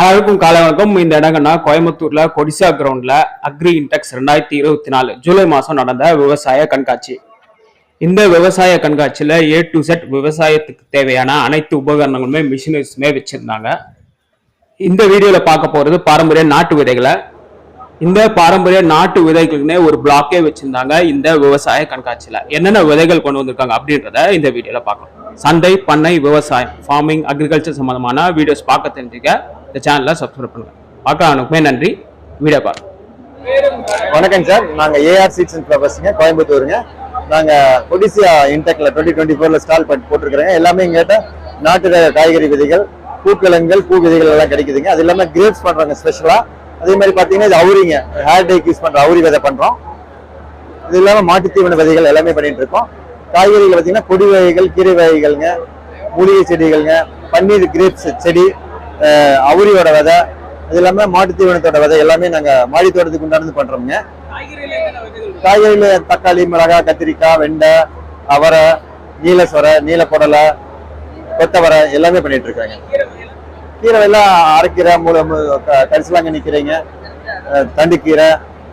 அனைவருக்கும் காலை வணக்கம் இந்த இடங்கள்னா கோயம்புத்தூர்ல கொடிசா கிரவுண்ட்ல அக்ரி இன்டெக்ஸ் ரெண்டாயிரத்தி இருபத்தி நாலு ஜூலை மாசம் நடந்த விவசாய கண்காட்சி. இந்த விவசாய கண்காட்சியில ஏ டு செட் விவசாயத்துக்கு தேவையான அனைத்து உபகரணங்களுமே மிஷினரிஸுமே வச்சிருந்தாங்க. இந்த வீடியோல பார்க்க போறது பாரம்பரிய நாட்டு விதைகளை. இந்த பாரம்பரிய நாட்டு விதைகளுக்குன்னே ஒரு பிளாக்கே வச்சிருந்தாங்க இந்த விவசாய கண்காட்சியில. என்னென்ன விதைகள் கொண்டு வந்திருக்காங்க அப்படின்றத இந்த வீடியோல பார்க்கலாம். சந்தை பண்ணை விவசாயம் ஃபார்மிங் அக்ரிகல்ச்சர் சம்பந்தமான வீடியோஸ் பார்க்க தெரிஞ்சுக்க இந்த சேனலை சப்ஸ்கிரைப் பண்ணுங்கள் பார்க்க நன்றி. வீடியோ பார்க்க வணக்கம் சார். நாங்கள் ஏஆர் சீட்ஸ் அண்ட் ஃபிளவர்ஸ்ங்க கோயம்புத்தூருங்க. நாங்கள் ஒடிசியா இன்டெக்ல டுவெண்ட்டி டுவெண்ட்டி ஃபோர்ல ஸ்டால் பண்ணி போட்டிருக்கிறேங்க. எல்லாமே எங்கிட்ட நாட்டு காய்கறி விதைகள் பூக்கிழங்குகள் பூ விதைகள் எல்லாம் கிடைக்குதுங்க. அது இல்லாமல் கிரேப்ஸ் பண்ணுறாங்க ஸ்பெஷலாக அதே மாதிரி பார்த்தீங்கன்னா இது அவுரிங்க. ஹேர் டேக் யூஸ் பண்ணுற அவுரி விதை பண்ணுறோம் இது இல்லாமல் மாட்டுத்தீவன விதைகள் எல்லாமே பண்ணிட்டு இருக்கோம். காய்கறிகள் பார்த்தீங்கன்னா கொடி வகைகள் கீரை வகைகள்ங்க மூலிகை செடிகள்ங்க பன்னீர் கிரேப்ஸ் செடி அவுரியோட விதை அது இல்லாமல் மாட்டு தீவனத்தோட விதை எல்லாமே நாங்கள் மாடி தோட்டத்துக்கு உண்டானது பண்றோம்ங்க. காய்கறியில தக்காளி மிளகாய் கத்திரிக்காய் வெண்டை அவரை நீலசொரை நீலப்புடலை கொத்தவரை எல்லாமே பண்ணிட்டு இருக்காங்க. கீரை எல்லாம் அரைக்கீரை மூல கரிசலாங்க நிற்கிறீங்க தண்டுக்கீரை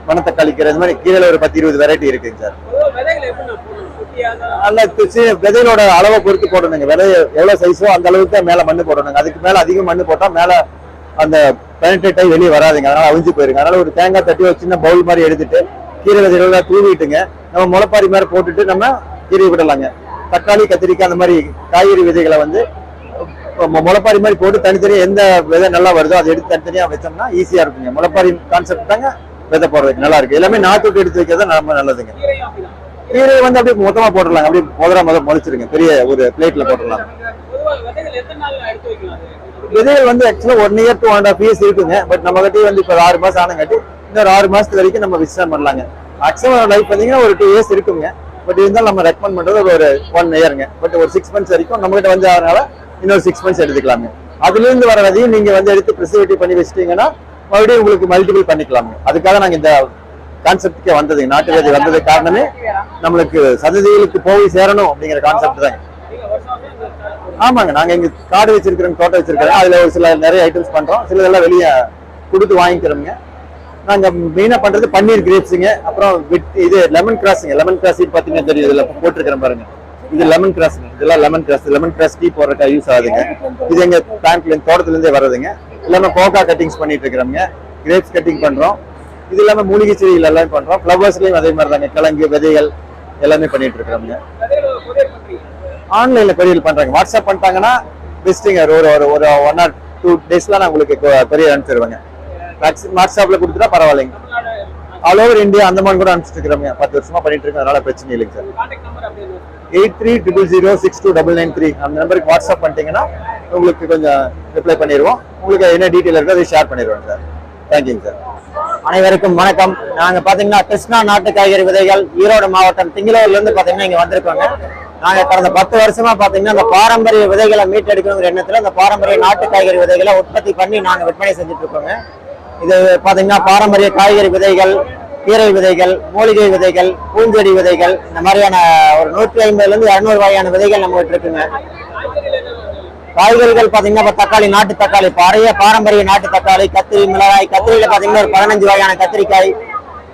மணத்தக்காளி கீரை இந்த மாதிரி கீரையில ஒரு பத்து இருபது வெரைட்டி இருக்குங்க சார். நல்ல விதையோட அளவை பொறுத்து போடணுங்க. விதை எவ்வளோ சைஸோ அந்த அளவுக்கு தான் மேலே மண்ணு போடணுங்க. அதுக்கு மேல அதிகம் மண்ணு போட்டால் மேல அந்த பெனட்ரேட் ஆகி வெளியே வராதுங்க. அதனால அவிஞ்சு போயிருங்க. அதனால ஒரு தேங்காய் தட்டி ஒரு சின்ன பவுல் மாதிரி எடுத்துட்டு கீரை விதைகளெல்லாம் தூவிட்டுங்க. நம்ம முளைப்பாரி மாதிரி போட்டுட்டு நம்ம கீரை விடலாங்க. தக்காளி கத்திரிக்காய் அந்த மாதிரி காய்கறி விதைகளை வந்து முளப்பாரி முளைப்பாரி மாதிரி போட்டு தனித்தனியாக எந்த விதை நல்லா வருதோ அதை எடுத்து தனித்தனியாக வச்சோம்னா ஈஸியாக இருக்குங்க. முளைப்பாரி கான்செப்ட் தாங்க விதை போடுறதுக்கு நல்லா இருக்கு. எல்லாமே நாட்டு விட்டு எடுத்து வைக்கிறது தான் ரொம்ப நல்லதுங்க. கீரை வந்து அப்படியே மொத்தமா போட்டுடலாம். அப்படியே முதல்ல முதல் முளைச்சிருங்க. பெரிய ஒரு பிளேட்ல போட்டுடலாம். விதைகள் வந்து actually one year two and half years இருக்குங்க. பட் நம்ம கிட்டே வந்து இப்போ ஆறு மாசம் ஆனங்காட்டி இன்னொரு ஆறு மாசத்து வரைக்கும் நம்ம விசிட் பண்ணலாங்க. மேக்ஸிமம் லைஃப் பார்த்தீங்கன்னா ஒரு டூ இயர்ஸ் இருக்குங்க. பட் இருந்தாலும் நம்ம ரெக்கமெண்ட் பண்றது ஒரு ஒன் இயருங்க பட் ஒரு சிக்ஸ் மந்த்ஸ் வரைக்கும் நம்ம கிட்ட வந்து அதனால இன்னொரு சிக்ஸ் மந்த்ஸ் எடுத்துக்கலாங்க. அதுல இருந்து வர விதையும் நீங்க வந்து எடுத்து ப்ரிசர்வேட்டிவ் பண்ணி வச்சிட்டீங்கன்னா மறுபடியும் உங்களுக்கு மல்டிபிள் பண்ணிக்கலாங்க. அதுக்காக நாங்க இந்த கான்செப்டுக்கே வந்ததுங்க நாட்டு வேதி வந்தது காரணமே நம்மளுக்கு சந்ததிகளுக்கு போய் சேரணும் அப்படிங்கிற கான்செப்ட் தாங்க ஆமாங்க. நாங்க இங்க காடு வச்சிருக்கிறோம் தோட்டம் வச்சிருக்கிறோம். அதுல ஒரு சில நிறைய ஐட்டம்ஸ் பண்றோம். சில இதெல்லாம் வெளியே கொடுத்து வாங்கிக்கிறோங்க நாங்க மெயினா பண்றது பன்னீர் கிரேப்ஸுங்க அப்புறம் இது லெமன் கிராஸுங்க லெமன் கிராஸ் பாத்தீங்கன்னா தெரியும். இதுல போட்டிருக்கிறேன் பாருங்க. இது லெமன் கிராஸ்ங்க இதெல்லாம் lemon grass lemon grass tea போடுறதுக்கு யூஸ் ஆகுதுங்க. இது எங்க பேங்க்ல தோட்டத்துல இருந்தே வருதுங்க இல்லாம கோகா கட்டிங்ஸ் பண்ணிட்டு இருக்கிறோங்க கிரேப்ஸ் கட்டிங் பண்றோம். இது இல்லாமல் மூலிகை செடிகள் எல்லாமே பண்ணுறோம் ஃப்ளவர்ஸ்லையும் அதே மாதிரி தாங்க கிழங்கு விதைகள் எல்லாமே பண்ணிட்டு இருக்கிறோம்ங்க ஆன்லைன்ல கொரியர் பண்றாங்க. வாட்ஸ்அப் பண்ணிட்டாங்கன்னா பெஸ்ட்டுங்க ஒரு ஒரு ஒரு ஒன் ஆர் டூ டேஸ்லாம் நான் உங்களுக்கு கொரியர் அனுப்பிச்சிருவேங்க. வாட்ஸ்அப்பில் கொடுத்துட்டா பரவாயில்லைங்க. ஆல் ஓவர் இந்தியா அந்த மாதிரி கூட அனுப்பிச்சிட்டு பத்து வருஷமா பண்ணிட்டு இருக்கேன் அதனால பிரச்சனை இல்லைங்க sir. Eight three triple zero six two double nine three அந்த நம்பருக்கு வாட்ஸ்அப் பண்ணிட்டீங்கன்னா உங்களுக்கு கொஞ்சம் ரிப்ளை பண்ணிடுவோம். உங்களுக்கு என்ன டீட்டெயில் இருக்கோ அதை ஷேர் பண்ணிடுவோம் சார். தேங்க்யூங்க சார் அனைவருக்கும் வணக்கம். நாங்க பாத்தீங்கன்னா கிருஷ்ணா நாட்டு காய்கறி விதைகள் ஈரோடு மாவட்டம் திங்களூர்ல இருந்து பாத்தீங்கன்னா இங்க வந்திருக்கோங்க. நாங்க கடந்த பத்து வருஷமா பாத்தீங்கன்னா இந்த பாரம்பரிய விதைகளை மீட்டெடுக்கணுங்கிற எண்ணத்துல அந்த பாரம்பரிய நாட்டு காய்கறி விதைகளை உற்பத்தி பண்ணி நாங்க விற்பனை செஞ்சுட்டு இருக்கோங்க இது பாத்தீங்கன்னா பாரம்பரிய காய்கறி விதைகள் கீரை விதைகள் மூலிகை விதைகள் பூஞ்செடி விதைகள் இந்த மாதிரியான ஒரு நூற்றி ஐம்பதுல இருந்து வகையான விதைகள் நம்ம இருக்குங்க. காய்கறிகள் பாத்தீங்கன்னா இப்போ தக்காளி நாட்டு தக்காளி பழைய பாரம்பரிய நாட்டு தக்காளி கத்திரி மிளகாய். கத்திரியில பாத்தீங்கன்னா ஒரு பதினஞ்சு வகையான கத்திரிக்காய்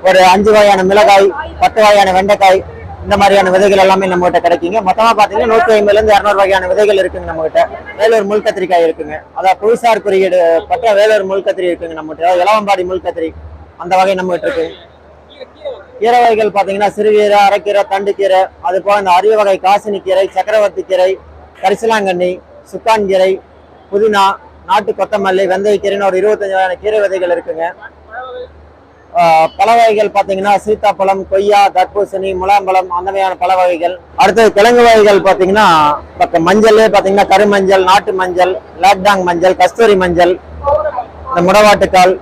ஒரு அஞ்சு வகையான மிளகாய் பத்து வகையான வெண்டைக்காய் இந்த மாதிரியான விதைகள் எல்லாமே நம்ம கிட்ட கிடைக்குங்க. மொத்தமா பாத்தீங்கன்னா நூத்தி ஐம்பதுல இருந்து இருநூறு வகையான விதைகள் இருக்குங்க நம்ம கிட்ட வேலூர் முள் கத்திரிக்காய் இருக்குங்க. அதாவது புவிசார் குறியீடு பற்ற வேலூர் முள் கத்திரி இருக்குங்க நம்ம கிட்ட இளவம்பாடி முள் கத்திரி அந்த வகை நம்ம கிட்ட இருக்கு. கீரை வகைகள் பாத்தீங்கன்னா சிறுகீரை அரைக்கீரை தண்டுக்கீரை அது போல இந்த அரிய வகை காசினி கீரை சக்கரவர்த்தி கீரை கரிசலாங்கண்ணி சுக்கான் கீரை புதினா நாட்டு கொத்தமல்லி வெந்தய கீரைன்னு ஒரு இருபத்தஞ்சு வகையான கீரை விதைகள் இருக்குங்க. ஆஹ் பழ வகைகள் பார்த்தீங்கன்னா சீத்தாப்பழம் கொய்யா தர்பூசணி முலாம்பழம் அந்த மாதிரியான பழ வகைகள். அடுத்தது கிழங்கு வகைகள் பார்த்தீங்கன்னா பக்கம் மஞ்சள் பார்த்தீங்கன்னா கருமஞ்சள் நாட்டு மஞ்சள் லாக்டாங் மஞ்சள் கஸ்தூரி மஞ்சள் இந்த முடவாட்டுக்கால்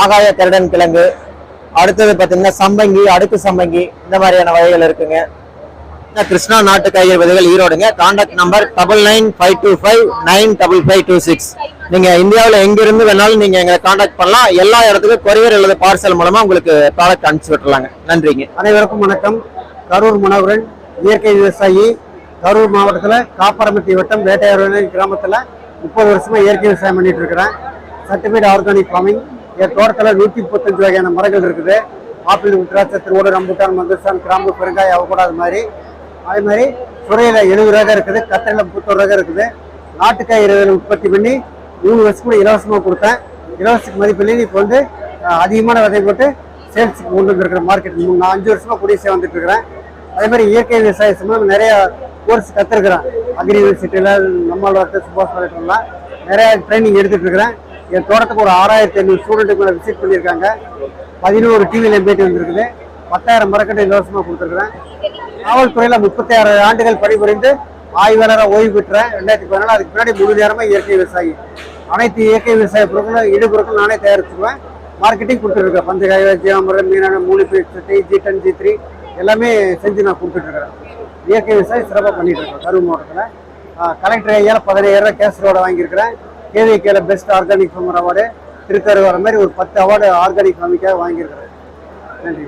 ஆகாய கருடன் கிழங்கு. அடுத்தது பார்த்தீங்கன்னா சம்பங்கி அடுக்கு சம்பங்கி இந்த மாதிரியான வகைகள் இருக்குங்க. கிருஷ்ணா நாட்டு காய்கறி விதைகள் ஈரோடுங்க. Contact number double nine five two five nine double five two six நீங்க இந்தியாவில் எங்கிருந்து வேணாலும் நீங்க எங்களை கான்டாக்ட் பண்ணலாம். எல்லா இடத்துக்கும் கொரியர் அல்லது பார்சல் மூலமா உங்களுக்கு ப்ராடக்ட் அனுப்பிச்சு விட்டுலாங்க நன்றிங்க. அனைவருக்கும் வணக்கம். கரூர் மனோகரன் இயற்கை விவசாயி கரூர் மாவட்டத்தில் காப்பரமட்டி வட்டம் வேட்டையாறு கிராமத்தில் முப்பது வருஷமா இயற்கை விவசாயம் பண்ணிட்டு இருக்கிறேன். சர்டிஃபைட் ஆர்கானிக் ஃபார்மிங் என் தோட்டத்தில் நூற்றி முப்பத்தஞ்சு வகையான மரங்கள் இருக்குது. ஆப்பிள் திராட்சை திருவோடு ரம்புட்டான் மந்தசான் கிராம்பு பெருங்காய் அவக்கூட மாதிரி. அதே மாதிரி சுரையில் எழுபது ரகம் இருக்குது கத்திரியில் முப்பத்தொரு ரகம் இருக்குது. நாட்டுக்காய் இருபது உற்பத்தி பண்ணி மூணு வருஷத்துக்கு இலவசமாக கொடுத்தேன். இலவசத்துக்கு மதிப்பில் இப்போ வந்து அதிகமான விதை போட்டு சேல்ஸுக்கு கொண்டு வந்துருக்கிற மார்க்கெட் நான் அஞ்சு வருஷமாக கூடிய வந்துட்டு இருக்கிறேன். அதே மாதிரி இயற்கை விவசாய சம்பந்தம் நிறையா கோர்ஸ் கற்றுருக்குறேன் அக்ரி யூனிவர்சிட்டியில் நம்மளோட சுபாஷ் பாலேட்டர்லாம் நிறையா ட்ரைனிங் எடுத்துகிட்டு இருக்கிறேன். என் தோட்டத்துக்கு ஒரு ஆறாயிரத்தி ஐநூறு ஸ்டூடெண்ட்டுக்கு மேலே விசிட் பண்ணியிருக்காங்க. பதினோரு டிவியில் பேட்டி வந்திருக்குது. பத்தாயிரம் மரக்கட்டை இலவசமாக கொடுத்துருக்குறேன். காவல்துறையில் முப்பத்தி ஆறு ஆண்டுகள் பணிபுரிந்து ஆய்வாளராக ஓய்வு பெற்றேன் ரெண்டாயிரத்தி பதினாலு அதுக்கு பின்னாடி முழு நேரமாக இயற்கை விவசாயி. அனைத்து இயற்கை விவசாய பொருட்களும் இடுபொருட்கள் நானே தயாரிச்சுக்குவேன் மார்க்கெட்டிங் கொடுத்துருக்கேன் பஞ்சகாய ஜீவாமரம் மீனான மூலிகை சட்டை ஜி டென் ஜி த்ரீ எல்லாமே செஞ்சு நான் கொடுத்துட்ருக்கிறேன் இயற்கை விவசாயம் சிறப்பாக பண்ணிட்டு இருக்கேன் கரூர் மாவட்டத்தில். கலெக்டர் ஐயாயிரம் பதினையாயிரம் கேஸ் அவார்டு வாங்கியிருக்கிறேன். கேவிகேல பெஸ்ட் ஆர்கானிக் ஃபார்மர் அவார்டு திருக்கரு வர மாதிரி ஒரு பத்து அவார்டு ஆர்கானிக் ஃபார்மிக்காக வாங்கியிருக்கிறேன். நன்றி.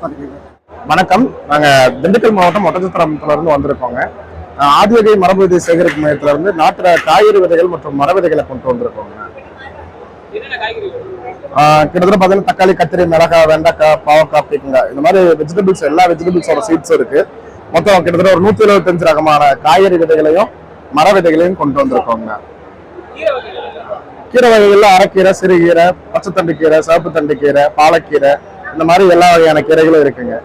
பார்த்துக்கோங்க வணக்கம். நாங்க திண்டுக்கல் மாவட்டம் ஒட்டச்சத்திரத்துல இருந்து வந்திருக்கோங்க. ஆதிவகை மரபு விதை சேகரிப்பு மையத்துல இருந்து நாட்டு காய்கறி விதைகள் மற்றும் மர விதைகளை கொண்டு வந்திருக்கோங்க. கிட்டத்தட்ட பாத்தீங்கன்னா தக்காளி கத்திரி மிளகாய் வெண்டைக்காய் பாவக்காய் பீக்கங்காய் இந்த மாதிரி வெஜிடபிள்ஸ் எல்லா வெஜிடபிள்ஸோட சீட்ஸ் இருக்கு. மொத்தம் கிட்டத்தட்ட ஒரு நூத்தி எழுபத்தஞ்சு ரகமான காய்கறி விதைகளையும் மர விதைகளையும் கொண்டு வந்திருக்கோங்க. கீரை வகைகள்ல அரைக்கீரை சிறுகீரை பச்சைத்தண்டு கீரை சிவப்பு தண்டு கீரை பாலக்கீரை இந்த மாதிரி எல்லா வகையான கீரைகளும் இருக்குங்க.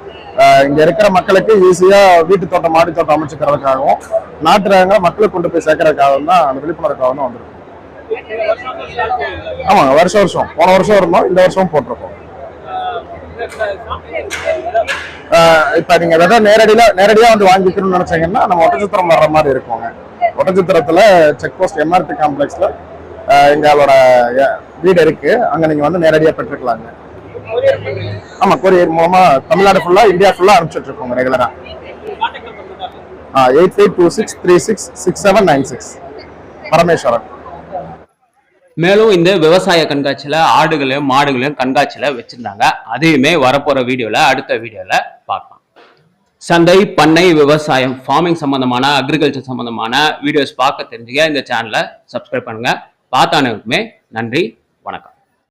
இங்க இருக்கிற மக்களுக்கு ஈஸியா வீட்டு தோட்டம் மாடி தோட்டம் அமைச்சுக்கிறதுக்காகவும் நாட்டு ரகங்களை மக்களுக்கு கொண்டு போய் சேர்க்கறதுக்காகவும் தான் அந்த விழிப்புணர்வுக்காகவும் தான் வந்திருக்கும் ஆமாங்க வருஷம் வருஷம். போன வருஷம் இருந்தோம் இந்த வருஷமும் போட்டிருக்கோம். ஆஹ் இப்ப நீங்க விதை நேரடியில நேரடியா வந்து வாங்கிக்கணும்னு நினைச்சீங்கன்னா நம்ம ஒட்டச்சித்திரம் வர்ற மாதிரி இருக்குங்க. ஒட்டச்சித்திரத்துல செக் போஸ்ட் எம்ஆர்டி காம்ப்ளெக்ஸ்ல எங்களோட வீடு இருக்கு. அங்க நீங்க வந்து நேரடியா பெற்றுக்கலாங்க. ஆமா கொரியர் மூலமா தமிழ்நாடு ஃபுல்லா இந்தியா ஃபுல்லா அனுப்பிச்சிட்டு இருக்கோங்க ரெகுலரா eight eight two six three six six seven nine six. Parameswaran. மேலும் இந்த விவசாய கண்காட்சியில ஆடுகளையும் மாடுகளையும் கண்காட்சியில வச்சிருந்தாங்க. அதையுமே வரப்போற வீடியோல அடுத்த வீடியோல பார்க்கலாம். சந்தை பண்ணை விவசாயம் ஃபார்மிங் சம்பந்தமான அக்ரிகல்ச்சர் சம்பந்தமான வீடியோஸ் பார்க்க தெரிஞ்சுக்க இந்த சேனலை சப்ஸ்கிரைப் பண்ணுங்க. பார்த்தானுக்குமே நன்றி வணக்கம்.